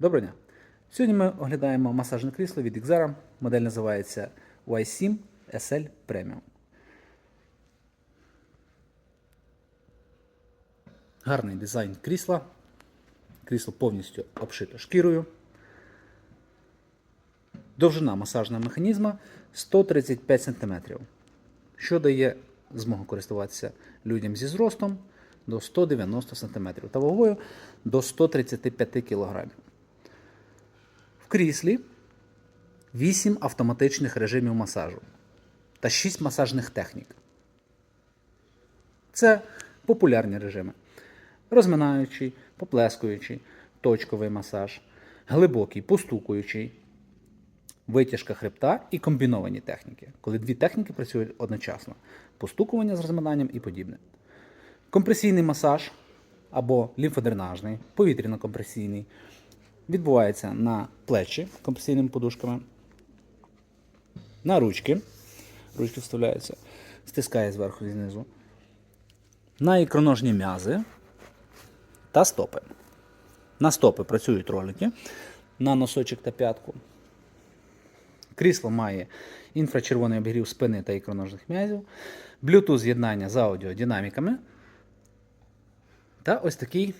Доброго дня! Сьогодні ми оглядаємо масажне крісло від Xera. Модель називається Y7 SL Premium. Гарний дизайн крісла. Крісло повністю обшито шкірою. Довжина масажного механізма 135 см, що дає змогу користуватися людям зі зростом до 190 см та вагою до 135 кг. В кріслі 8 автоматичних режимів масажу та 6 масажних технік. Це популярні режими: розминаючий, поплескуючий, точковий масаж, глибокий, постукуючий, витяжка хребта і комбіновані техніки, коли дві техніки працюють одночасно: постукування з розминанням і подібне. Компресійний масаж або лімфодренажний, повітряно-компресійний відбувається на плечі компресійними подушками, на ручки. Ручки вставляються, стискає зверху і знизу, на ікроножні м'язи та стопи. На стопи працюють ролики, на носочок та п'ятку. Крісло має інфрачервоний обігрів спини та ікроножних м'язів, Bluetooth з'єднання з аудіодинаміками та ось такий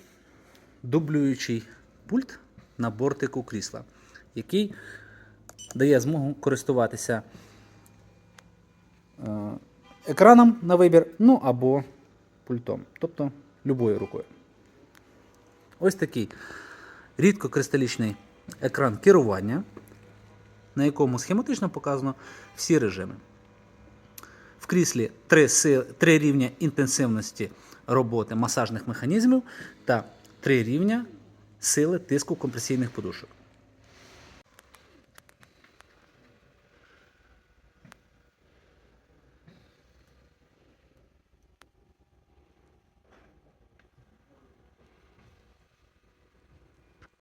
дублюючий пульт на бортику крісла, який дає змогу користуватися е, екраном на вибір, ну або пультом, тобто любою рукою. Ось такий рідкокристалічний екран керування, на якому схематично показано всі режими. В кріслі три, три рівня інтенсивності роботи масажних механізмів та три рівня сили тиску компресійних подушок.